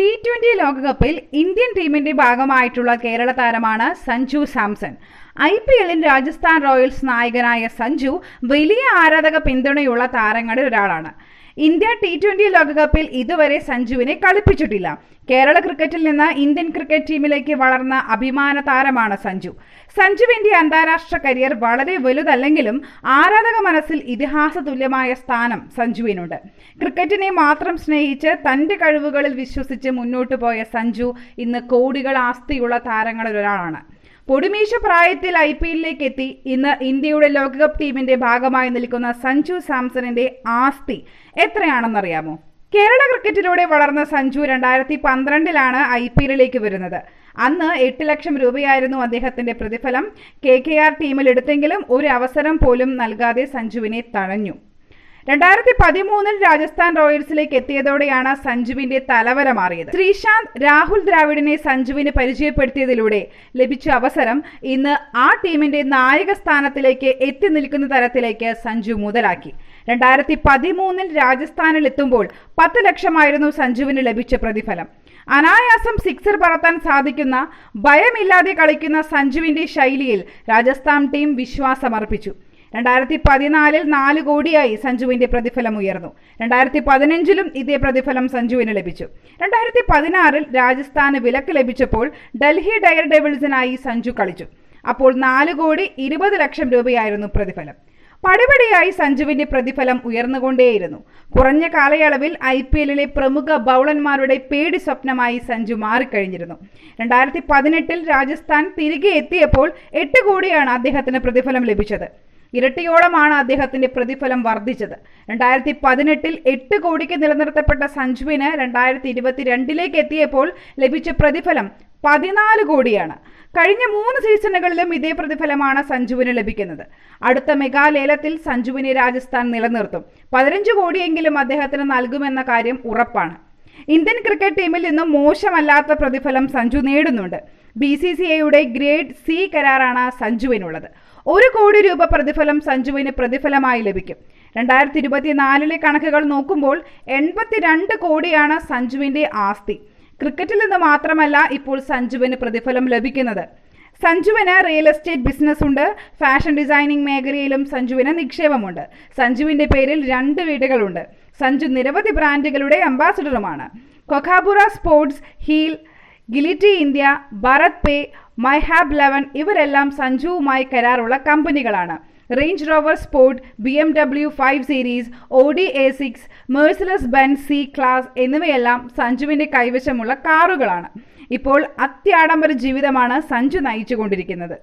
T twenty ലോകകപ്പിൽ Indian ടീമിന്റെ ഭാഗമായിട്ടുള്ള കേരള താരമാണ് സഞ്ജു സാംസൺ. ഐ പി എല്ലിൽ രാജസ്ഥാൻ റോയൽസ് നായകനായ സഞ്ജു വലിയ ആരാധക പിന്തുണയുള്ള താരങ്ങളിൽ ഒരാളാണ്. ഇന്ത്യ ടി ട്വന്റി ലോകകപ്പിൽ ഇതുവരെ സഞ്ജുവിനെ കളിപ്പിച്ചിട്ടില്ല. കേരള ക്രിക്കറ്റിൽ നിന്ന് ഇന്ത്യൻ ക്രിക്കറ്റ് ടീമിലേക്ക് വളർന്ന അഭിമാന താരമാണ് സഞ്ജു. സഞ്ജുവിന്റെ അന്താരാഷ്ട്ര കരിയർ വളരെ വലുതല്ലെങ്കിലും ആരാധക മനസ്സിൽ ഇതിഹാസ തുല്യമായ സ്ഥാനം സഞ്ജുവിനുണ്ട്. ക്രിക്കറ്റിനെ മാത്രം സ്നേഹിച്ച് തന്റെ കഴിവുകളിൽ വിശ്വസിച്ച് മുന്നോട്ടു പോയ സഞ്ജു ഇന്ന് കോടികൾ ആസ്തിയുള്ള താരങ്ങളിൽ ഒരാളാണ് പൊടിമീശ പ്രായത്തിൽ ഐ പി എല്ലിലേക്ക് എത്തി ഇന്ന് ഇന്ത്യയുടെ ലോകകപ്പ് ടീമിന്റെ ഭാഗമായി നിൽക്കുന്ന സഞ്ജു സാംസണിന്റെ ആസ്തി എത്രയാണെന്നറിയാമോ? കേരള ക്രിക്കറ്റിലൂടെ വളർന്ന സഞ്ജു രണ്ടായിരത്തി പന്ത്രണ്ടിലാണ് ഐ പി എല്ലിലേക്ക് വരുന്നത്. അന്ന് എട്ട് ലക്ഷം രൂപയായിരുന്നു അദ്ദേഹത്തിന്റെ പ്രതിഫലം. കെ കെ ആർ ടീമിൽ എടുത്തെങ്കിലും ഒരു അവസരം പോലും നൽകാതെ സഞ്ജുവിനെ തഴഞ്ഞു. രണ്ടായിരത്തി പതിമൂന്നിൽ രാജസ്ഥാൻ റോയൽസിലേക്ക് എത്തിയതോടെയാണ് സഞ്ജുവിന്റെ തലവര മാറിയത്. ശ്രീശാന്ത് രാഹുൽ ദ്രാവിഡിനെ സഞ്ജുവിന് പരിചയപ്പെടുത്തിയതിലൂടെ ലഭിച്ച അവസരം ഇന്ന് ആ ടീമിന്റെ നായക സ്ഥാനത്തിലേക്ക് എത്തി നിൽക്കുന്ന തരത്തിലേക്ക് സഞ്ജു മുതലാക്കി. രണ്ടായിരത്തി പതിമൂന്നിൽ രാജസ്ഥാനിൽ എത്തുമ്പോൾ പത്ത് ലക്ഷമായിരുന്നു സഞ്ജുവിന് ലഭിച്ച പ്രതിഫലം. അനായാസം സിക്സർ പറത്താൻ സാധിക്കുന്ന ഭയമില്ലാതെ കളിക്കുന്ന സഞ്ജുവിന്റെ ശൈലിയിൽ രാജസ്ഥാൻ ടീം വിശ്വാസമർപ്പിച്ചു. രണ്ടായിരത്തി പതിനാലിൽ നാല് കോടിയായി സഞ്ജുവിന്റെ പ്രതിഫലം ഉയർന്നു. രണ്ടായിരത്തി പതിനഞ്ചിലും ഇതേ പ്രതിഫലം സഞ്ജുവിന് ലഭിച്ചു. രണ്ടായിരത്തി പതിനാറിൽ രാജസ്ഥാന് വിലക്ക് ലഭിച്ചപ്പോൾ ഡൽഹി ഡയർ ഡെവിൾസിനായി സഞ്ജു കളിച്ചു. അപ്പോൾ നാല് കോടി ഇരുപത് ലക്ഷം രൂപയായിരുന്നു പ്രതിഫലം. പടിപടിയായി സഞ്ജുവിന്റെ പ്രതിഫലം ഉയർന്നുകൊണ്ടേയിരുന്നു. കുറഞ്ഞ കാലയളവിൽ ഐ പി എല്ലിലെ പ്രമുഖ ബൗളന്മാരുടെ പേടി സ്വപ്നമായി സഞ്ജു മാറിക്കഴിഞ്ഞിരുന്നു. രണ്ടായിരത്തി പതിനെട്ടിൽ രാജസ്ഥാൻ തിരികെ എത്തിയപ്പോൾ എട്ട് കോടിയാണ് അദ്ദേഹത്തിന് പ്രതിഫലം ലഭിച്ചത്. ഇരട്ടിയോളമാണ് അദ്ദേഹത്തിന്റെ പ്രതിഫലം വർദ്ധിച്ചത്. രണ്ടായിരത്തി പതിനെട്ടിൽ എട്ട് കോടിക്ക് നിലനിർത്തപ്പെട്ട സഞ്ജുവിന് രണ്ടായിരത്തി ഇരുപത്തിരണ്ടിലേക്ക് എത്തിയപ്പോൾ ലഭിച്ച പ്രതിഫലം പതിനാല് കോടിയാണ്. കഴിഞ്ഞ മൂന്ന് സീസണുകളിലും ഇതേ പ്രതിഫലമാണ് സഞ്ജുവിന് ലഭിക്കുന്നത്. അടുത്ത മെഗാ ലേലത്തിൽ സഞ്ജുവിനെ രാജസ്ഥാൻ നിലനിർത്തും. പതിനഞ്ച് കോടിയെങ്കിലും അദ്ദേഹത്തിന് നൽകുമെന്ന കാര്യം ഉറപ്പാണ്. ഇന്ത്യൻ ക്രിക്കറ്റ് ടീമിൽ നിന്നും മോശമല്ലാത്ത പ്രതിഫലം സഞ്ജു നേടുന്നുണ്ട്. ബി സി സി ഐയുടെ ഗ്രേഡ് സി കരാറാണ് സഞ്ജുവിനുള്ളത്. ഒരു കോടി രൂപ പ്രതിഫലം സഞ്ജുവിന് പ്രതിഫലമായി ലഭിക്കും. രണ്ടായിരത്തി ഇരുപത്തിനാലിലെ കണക്കുകൾ നോക്കുമ്പോൾ എൺപത്തിരണ്ട് കോടിയാണ് സഞ്ജുവിന്റെ ആസ്തി. ക്രിക്കറ്റിൽ നിന്ന് മാത്രമല്ല ഇപ്പോൾ സഞ്ജുവിന് പ്രതിഫലം ലഭിക്കുന്നത്. സഞ്ജുവിന് റിയൽ എസ്റ്റേറ്റ് ബിസിനസ് ഉണ്ട് ഫാഷൻ ഡിസൈനിങ് മേഖലയിലും സഞ്ജുവിന് നിക്ഷേപമുണ്ട്. സഞ്ജുവിന്റെ പേരിൽ രണ്ട് വീടുകളുണ്ട്. സഞ്ജു നിരവധി ബ്രാൻഡുകളുടെ അംബാസിഡറുമാണ്. കൊഖാബുറ സ്പോർട്സ് ഹീൽ ഗിലിറ്റി ഇന്ത്യ ഭാരത് പേ മൈ ഹാബ് ലെവൻ ഇവരെല്ലാം സഞ്ജുവുമായി കരാറുള്ള കമ്പനികളാണ്. Range Rover Sport B M W five series Audi A six Mercedes Benz C class എന്നിവയെല്ലാം സഞ്ജുവിന്റെ കൈവശമുള്ള കാറുകളാണ്. ഇപ്പോൾ അത്യാഡംബര ജീവിതമാണ് സഞ്ജു നയിച്ചുകൊണ്ടിരിക്കുന്നത്.